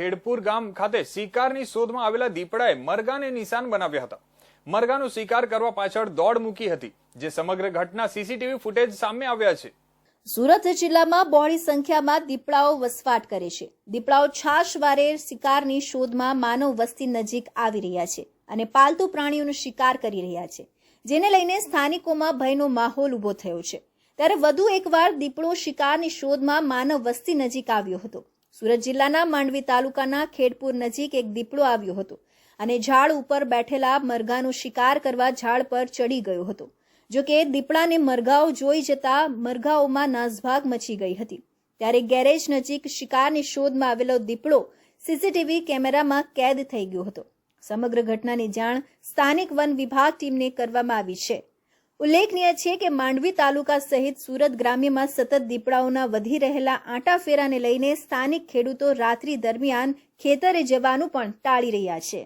ખેડપુર ગામ ખાતે શિકારની શોધમાં આવેલા દીપડાએ મરઘાને નિશાન બનાવ્યા હતા. મરઘાનો શિકાર કરવા પાછળ દોડ મૂકી હતી, જે સમગ્ર ઘટના સીસીટીવી ફૂટેજ સામે આવ્યા છે. સુરત જિલ્લામાં બહોળી સંખ્યામાં દીપડાઓ વસવાટ કરે છે. દીપડાઓ છાશવારે શિકારની શોધમાં માનવ વસ્તી નજીક આવી રહ્યા છે અને પાલતુ પ્રાણીઓનો શિકાર કરી રહ્યા છે, જેને લઈને સ્થાનિકોમાં ભયનો માહોલ ઊભો થયો છે. ત્યારે વધુ એકવાર દીપડો શિકારની શોધમાં માનવ વસ્તી નજીક આવ્યો હતો. સુરત જિલ્લાના માંડવી તાલુકાના ખેડપુર નજીક એક દીપડો આવ્યો હતો અને ઝાડ ઉપર બેઠેલા મરઘાનો શિકાર કરવા ઝાડ પર ચડી ગયો હતો, જો કે દીપડાને મરઘાઓ જોઈ જતા મરઘાઓમાં નાસભાગ મચી ગઈ હતી. ત્યારે ગેરેજ નજીક શિકારની શોધમાં આવેલો દીપડો સીસીટીવી કેમેરામાં કેદ થઈ ગયો હતો. સમગ્ર ઘટનાની જાણ સ્થાનિક વન વિભાગ ટીમને કરવામાં આવી છે. ઉલ્લેખનીય છે કે માંડવી તાલુકા સહિત સુરત ગ્રામ્યમાં સતત દીપડાઓના વધી રહેલા આંટાફેરાને લઈને સ્થાનિક ખેડૂતો રાત્રિ દરમિયાન ખેતરે જવાનું પણ ટાળી રહ્યા છે.